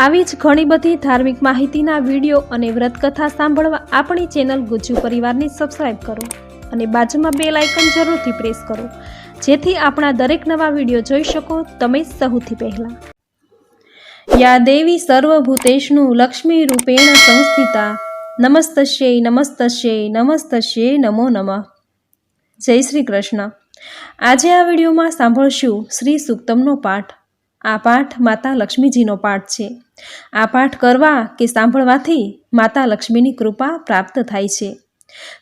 આવી જ ઘણી બધી ધાર્મિક માહિતીના વીડિયો અને વ્રતકથા સાંભળવા આપણી ચેનલ ગુજ્જુ પરિવારને સબસ્ક્રાઈબ કરો અને બાજુમાં બે લાઇકન જરૂરથી પ્રેસ કરો. જેથી આપણા દરેક નવા વીડિયો જોઈ શકો તમે સૌથી પહેલાં. યા દેવી સર્વભૂતેષનું લક્ષ્મી રૂપેણ સંસ્થિતા. નમસ્તસ્યૈ નમસ્તસ્યૈ નમસ્તસ્યૈ નમો નમઃ. જય શ્રી કૃષ્ણ. આજે આ વિડીયોમાં સાંભળશું શ્રી સુક્તમનો પાઠ. આ પાઠ માતા લક્ષ્મીજીનો પાઠ છે. આ પાઠ કરવા કે સાંભળવાથી માતા લક્ષ્મીની કૃપા પ્રાપ્ત થાય છે.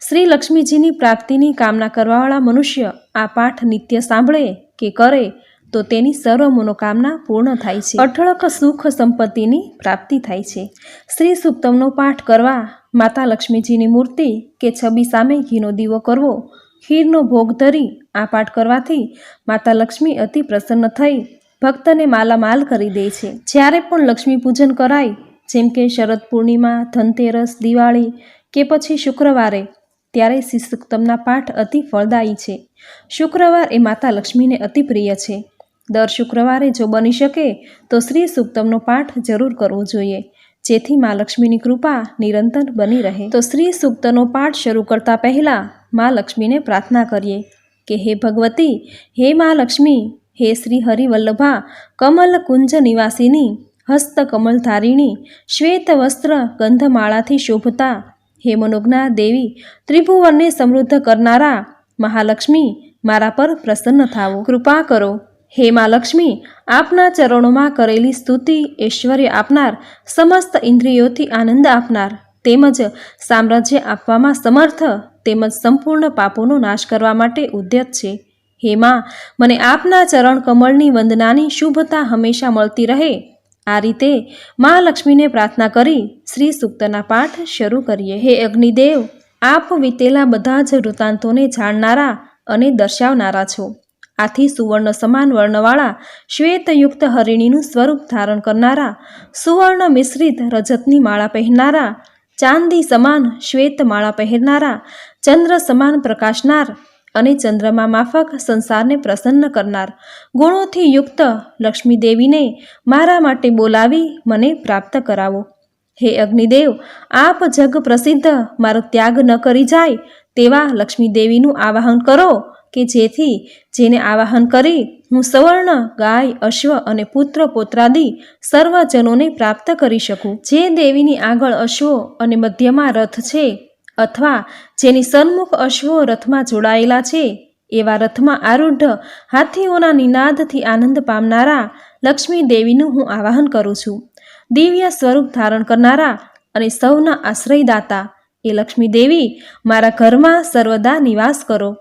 શ્રી લક્ષ્મીજીની પ્રાપ્તિની કામના કરવાવાળા મનુષ્ય આ પાઠ નિત્ય સાંભળે કે કરે તો તેની સર્વ મનોકામના પૂર્ણ થાય છે. અઠળક સુખ સંપત્તિની પ્રાપ્તિ થાય છે. શ્રી સુક્તમનો પાઠ કરવા માતા લક્ષ્મીજીની મૂર્તિ કે છબી સામે ઘીનો દીવો કરવો, ખીરનો ભોગ ધરી આ પાઠ કરવાથી માતા લક્ષ્મી અતિ પ્રસન્ન થઈ ભક્તને માલામાલ કરી દે છે. જ્યારે પણ લક્ષ્મી પૂજન કરાય, જેમ કે શરદ પૂર્ણિમા, ધનતેરસ, દિવાળી કે પછી શુક્રવારે, ત્યારે શ્રી પાઠ અતિ ફળદાયી છે. શુક્રવાર એ માતા લક્ષ્મીને અતિ પ્રિય છે. દર શુક્રવારે જો બની શકે, તો શ્રી સુક્તમનો પાઠ જરૂર કરવો જોઈએ. જેથી મા લક્ષ્મીની કૃપા નિરંતર બની રહે. તો શ્રી સુક્તનો પાઠ શરૂ કરતા પહેલાં મા લક્ષ્મીને પ્રાર્થના કરીએ કે, હે ભગવતી, હે મા લક્ષ્મી હે શ્રી હરિવલ્લભા કમલ કુંજ નિવાસીની હસ્તકમલધારીણી શ્વેત વસ્ત્ર ગંધમાળાથી શોભતા. હે મનોજ્ઞા દેવી, ત્રિભુવનને સમૃદ્ધ કરનારા, મહાલક્ષ્મી, મારા પર પ્રસન્ન થાવો. કૃપા કરો. હે મા લક્ષ્મી, આપના ચરણોમાં કરેલી સ્તુતિ ઐશ્વર્ય આપનાર, સમસ્ત ઇન્દ્રિયોથી આનંદ આપનાર. તેમજ સામ્રાજ્ય આપવામાં સમર્થ, તેમજ સંપૂર્ણ પાપોનો નાશ કરવા માટે ઉદ્યત છે. હે માં, મને આપના ચરણ કમળની વંદનાની શુભતા હંમેશા મળતી રહે. આ રીતે મા લક્ષ્મીને પ્રાર્થના કરી શ્રી સૂક્તના પાઠ શરૂ કરીએ. હે અગ્નિદેવ, આપ વીતેલા બધા જ વૃત્તાંતોને જાણનારા અને દર્શાવનારા છો. આથી સુવર્ણ સમાન વર્ણવાળા, શ્વેતયુક્ત હરિણીનું સ્વરૂપ ધારણ કરનારા, સુવર્ણ મિશ્રિત રજતની માળા પહેરનારા, ચાંદી સમાન શ્વેત માળા પહેરનારા, ચંદ્ર સમાન પ્રકાશનાર અને ચંદ્રમા માફક સંસારને પ્રસન્ન કરનાર. ગુણોથી યુક્ત લક્ષ્મીદેવીને મારા માટે બોલાવી મને પ્રાપ્ત કરાવો. હે અગ્નિદેવ, આપ જગ પ્રસિદ્ધ, મારો ત્યાગ ન કરી જાય તેવા લક્ષ્મીદેવીનું આવાહન કરો કે જેથી જેને આવાહન કરી હું સવર્ણ, ગાય, અશ્વ અને પુત્ર, પોત્રાદિ સર્વજનોને પ્રાપ્ત કરી શકું. જે દેવીની આગળ અશ્વો અને મધ્યમાં રથ છે અથવા જેની સન્મુખ અશ્વો રથમાં જોડાયેલા છે, એવા રથમાં આરૂઢ હાથીઓના નિનાદથી આનંદ પામનારા લક્ષ્મી દેવીનું હું આવાહન કરું છું. દિવ્ય સ્વરૂપ ધારણ કરનારા અને સૌના આશ્રયદાતા, એ લક્ષ્મી દેવી મારા ઘરમાં સર્વદા નિવાસ કરો.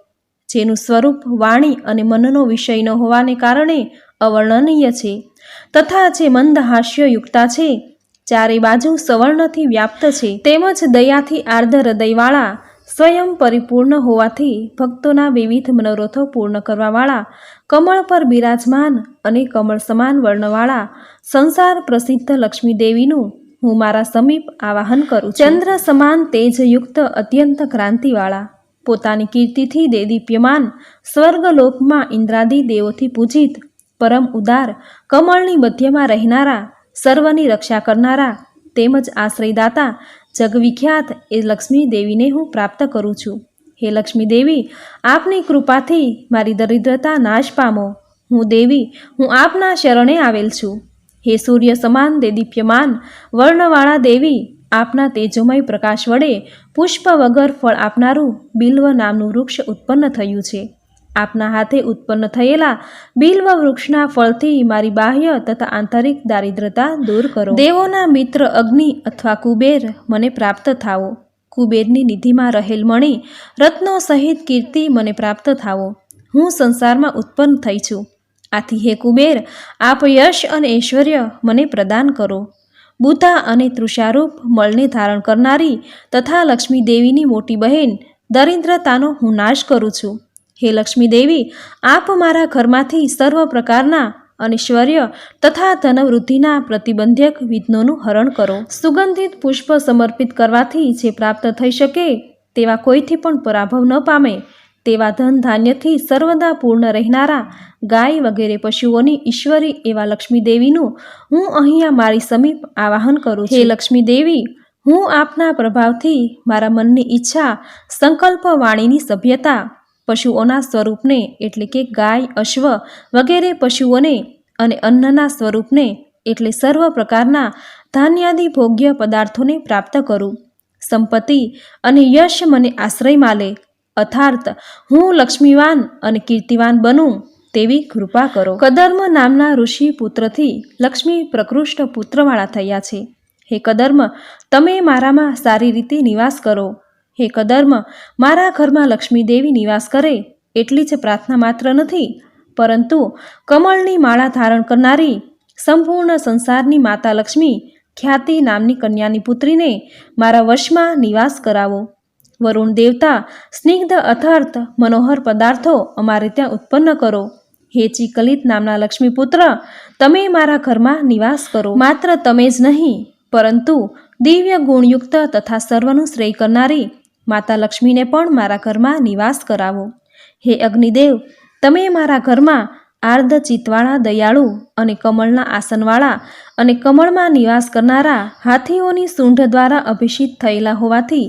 જેનું સ્વરૂપ વાણી અને મનનો વિષય ન હોવાને કારણે અવર્ણનીય છે. તથા જે મંદ હાસ્યયુક્તા છે ચારે બાજુ સવર્ણથી વ્યાપ્ત છે. તેમજ દયાથી આર્ધ હૃદયવાળા સ્વયં પરિપૂર્ણ હોવાથી ભક્તોના વિવિધ મનોરથો પૂર્ણ કરવાવાળા, કમળ પર બિરાજમાન અને કમળ સમાન વર્ણવાળા સંસાર પ્રસિદ્ધ લક્ષ્મી દેવીનું હું મારા સમીપ આવાહન કરું ચંદ્ર સમાન તેજયુક્ત અત્યંત ક્રાંતિવાળા, પોતાની કીર્તિથી દેદીપ્યમાન સ્વર્ગલોકમાં ઇન્દ્રાદિ દેવોથી પૂજિત, પરમ ઉદાર, કમળની મધ્યમાં રહેનારા સર્વની રક્ષા કરનારા તેમજ આશ્રયદાતા જગવિખ્યાત એ લક્ષ્મી દેવીને હું પ્રાપ્ત કરું છું. હે લક્ષ્મી દેવી આપની કૃપાથી મારી દરિદ્રતા નાશ પામો. હું દેવી, હું આપના શરણે આવેલ છું. હે સૂર્ય સમાન દેદીપ્યમાન વર્ણવાળા દેવી, આપના તેજોમય પ્રકાશ વડે પુષ્પ વગર ફળ આપનારું બિલ્વ નામનું વૃક્ષ ઉત્પન્ન થયું છે. આપના હાથે ઉત્પન્ન થયેલા બિલ્વ વૃક્ષના ફળથી મારી બાહ્ય તથા આંતરિક દારિદ્રતા દૂર કરો. દેવોના મિત્ર અગ્નિ અથવા કુબેર મને પ્રાપ્ત થાવો કુબેરની નિધિમાં રહેલ મણી, રત્નો સહિત કીર્તિ મને પ્રાપ્ત થાવો હું સંસારમાં ઉત્પન્ન થઈ છું. આથી હે કુબેર, આપ યશ અને ઐશ્વર્ય મને પ્રદાન કરો. બુધા અને તૃષારૂપ મળને ધારણ કરનારી તથા લક્ષ્મી દેવીની મોટી બહેન, દરિદ્રતાનો હું નાશ કરું છું. હે લક્ષ્મી દેવી, આપ મારા ઘરમાંથી સર્વ પ્રકારના અનૈશ્વર્ય તથા ધનવૃદ્ધિના પ્રતિબંધક વિઘ્નોનું હરણ કરો. સુગંધિત પુષ્પ સમર્પિત કરવાથી જે પ્રાપ્ત થઈ શકે તેવા કોઈથી પણ પરાભવ ન પામે. તેવા ધન ધાન્યથી સર્વદા પૂર્ણ રહેનારા ગાય વગેરે પશુઓની ઈશ્વરી એવા લક્ષ્મી દેવીનું હું અહીંયા મારી સમીપ આવાહન કરું હે લક્ષ્મી દેવી, હું આપના પ્રભાવથી મારા મનની ઈચ્છા સંકલ્પ વાણીની સભ્યતા પશુઓના સ્વરૂપને, એટલે કે ગાય, અશ્વ વગેરે પશુઓને અને અન્નના સ્વરૂપને, એટલે સર્વ પ્રકારના ધાન્યાદિ ભોગ્ય પદાર્થોને પ્રાપ્ત કરું. સંપત્તિ અને યશ મને આશ્રય માલે. અર્થાર્થ હું લક્ષ્મીવાન અને કીર્તિવાન બનું તેવી કૃપા કરો. કદર્મ નામના ઋષિ પુત્રથી લક્ષ્મી પ્રકૃષ્ટ પુત્રવાળા થયા છે. હે કદર્મ, તમે મારામાં સારી રીતે નિવાસ કરો. હે કદર્મ, મારા ઘરમાં લક્ષ્મી દેવી નિવાસ કરે એટલી જ પ્રાર્થના માત્ર નથી. પરંતુ કમળની માળા ધારણ કરનારી સંપૂર્ણ સંસારની માતા લક્ષ્મી ખ્યાતિ નામની કન્યાની પુત્રીને મારા વશમાં નિવાસ કરાવો. વરુણ દેવતા, સ્નિગ્ધ અથાર્થ મનોહર પદાર્થો અમારે ત્યાં ઉત્પન્ન કરો. હે ચિકલિત નામના લક્ષ્મીપુત્ર તમે મારા ઘરમાં નિવાસ કરો. માત્ર તમે જ નહીં, પરંતુ દિવ્ય ગુણયુક્ત તથા સર્વનું શ્રેય કરનારી માતા લક્ષ્મીને પણ મારા ઘરમાં નિવાસ કરાવો. હે અગ્નિદેવ, તમે મારા ઘરમાં આર્ધ ચિત્તવાળા, દયાળુ અને કમળના આસનવાળા અને કમળમાં નિવાસ કરનારા હાથીઓની સૂંઢ દ્વારા અભિષિત થયેલા હોવાથી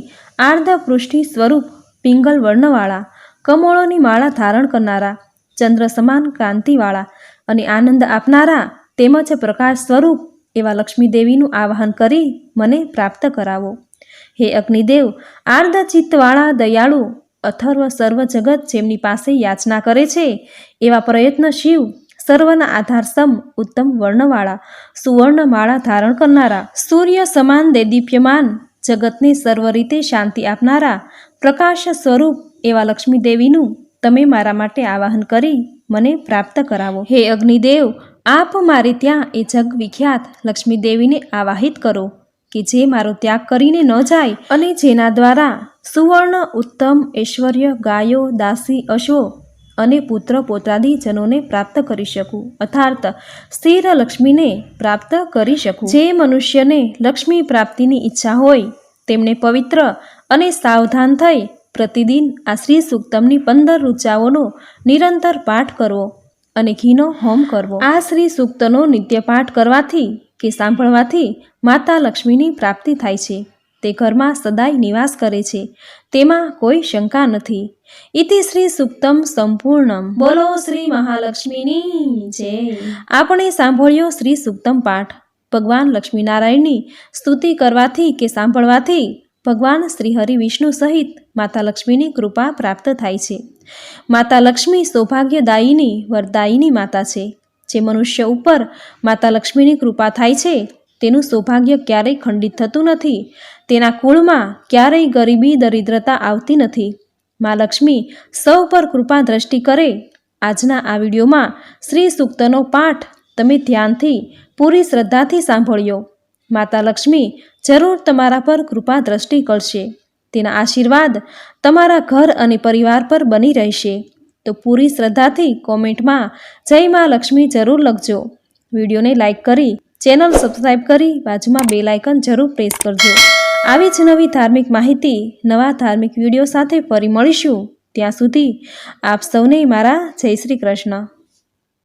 આર્ધ પૃષ્ઠિ સ્વરૂપ પિંગલ વર્ણવાળા, કમળોની માળા ધારણ કરનારા, ચંદ્ર સમાન કાંતિવાળા અને આનંદ આપનારા તેમજ પ્રકાશ સ્વરૂપ એવા લક્ષ્મી દેવીનું આવાહન કરી મને પ્રાપ્ત કરાવો. હે અગ્નિદેવ, આર્ધચિત્તવાળા દયાળુ અથર્વ સર્વ જગત જેમની પાસે યાચના કરે છે, એવા પ્રયત્ન શિવ સર્વના આધાર સમ ઉત્તમ વર્ણવાળા, સુવર્ણમાળા ધારણ કરનારા, સૂર્ય સમાન દેદીપ્યમાન, જગતને સર્વ રીતે શાંતિ આપનારા, પ્રકાશ સ્વરૂપ એવા લક્ષ્મી દેવીનું તમે મારા માટે આવાહન કરી મને પ્રાપ્ત કરાવો. હે અગ્નિદેવ, આપ મારે ત્યાં એ જગ વિખ્યાત લક્ષ્મી આવાહિત કરો. કે જે મારો ત્યાગ કરીને ન જાય અને જેના દ્વારા સુવર્ણ ઉત્તમ ઐશ્વર્ય ગાયો, દાસી, અશ્વો અને પુત્ર પોતાદી જનોને પ્રાપ્ત કરી શકું, અર્થાત સ્થિર લક્ષ્મીને પ્રાપ્ત કરી શકું. જે મનુષ્યને લક્ષ્મી પ્રાપ્તિની ઈચ્છા હોય, તેમને પવિત્ર અને સાવધાન થઈ પ્રતિદિન આ શ્રી સુક્તમની પંદર ઋચાઓનો નિરંતર પાઠ કરવો અને ઘીનો હોમ કરવો. આ શ્રી સૂક્તનો નિત્ય પાઠ કરવાથી કે સાંભળવાથી માતા લક્ષ્મીની પ્રાપ્તિ થાય છે. તે ઘરમાં સદાય નિવાસ કરે છે. તેમાં કોઈ શંકા નથી. ઇતિ શ્રી સુક્તમ સંપૂર્ણમ. બોલો શ્રી મહાલક્ષ્મીની જય. આપણે સાંભળ્યો શ્રી સુક્તમ પાઠ. ભગવાન લક્ષ્મીનારાયણની સ્તુતિ કરવાથી કે સાંભળવાથી ભગવાન શ્રી હરિ વિષ્ણુ સહિત માતા લક્ષ્મીની કૃપા પ્રાપ્ત થાય છે. માતા લક્ષ્મી સૌભાગ્યદાયીની વરદાયીની માતા છે. જે મનુષ્ય ઉપર માતા લક્ષ્મીની કૃપા થાય છે, તેનું સૌભાગ્ય ક્યારેય ખંડિત થતું નથી. તેના કુળમાં ક્યારેય ગરીબી, દરિદ્રતા આવતી નથી. મા લક્ષ્મી સૌ પર કૃપા દ્રષ્ટિ કરે. આજના આ વિડીયોમાં શ્રી સૂક્તનો પાઠ તમે ધ્યાનથી, પૂરી શ્રદ્ધાથી સાંભળ્યો. માતા લક્ષ્મી જરૂર તમારા પર કૃપા દ્રષ્ટિ કરશે. તેના આશીર્વાદ તમારા ઘર અને પરિવાર પર બની રહેશે. તો પૂરી શ્રદ્ધાથી કોમેન્ટમાં જય મા લક્ષ્મી જરૂર લખજો. વિડીયોને લાઇક કરી, ચેનલ સબસ્ક્રાઈબ કરી, બાજુમાં બે લાયકન જરૂર પ્રેસ કરજો. આવી જ નવી ધાર્મિક માહિતી, નવા ધાર્મિક વીડિયો સાથે ફરી મળીશું. ત્યાં સુધી આપ સૌને મારા જય શ્રી કૃષ્ણ.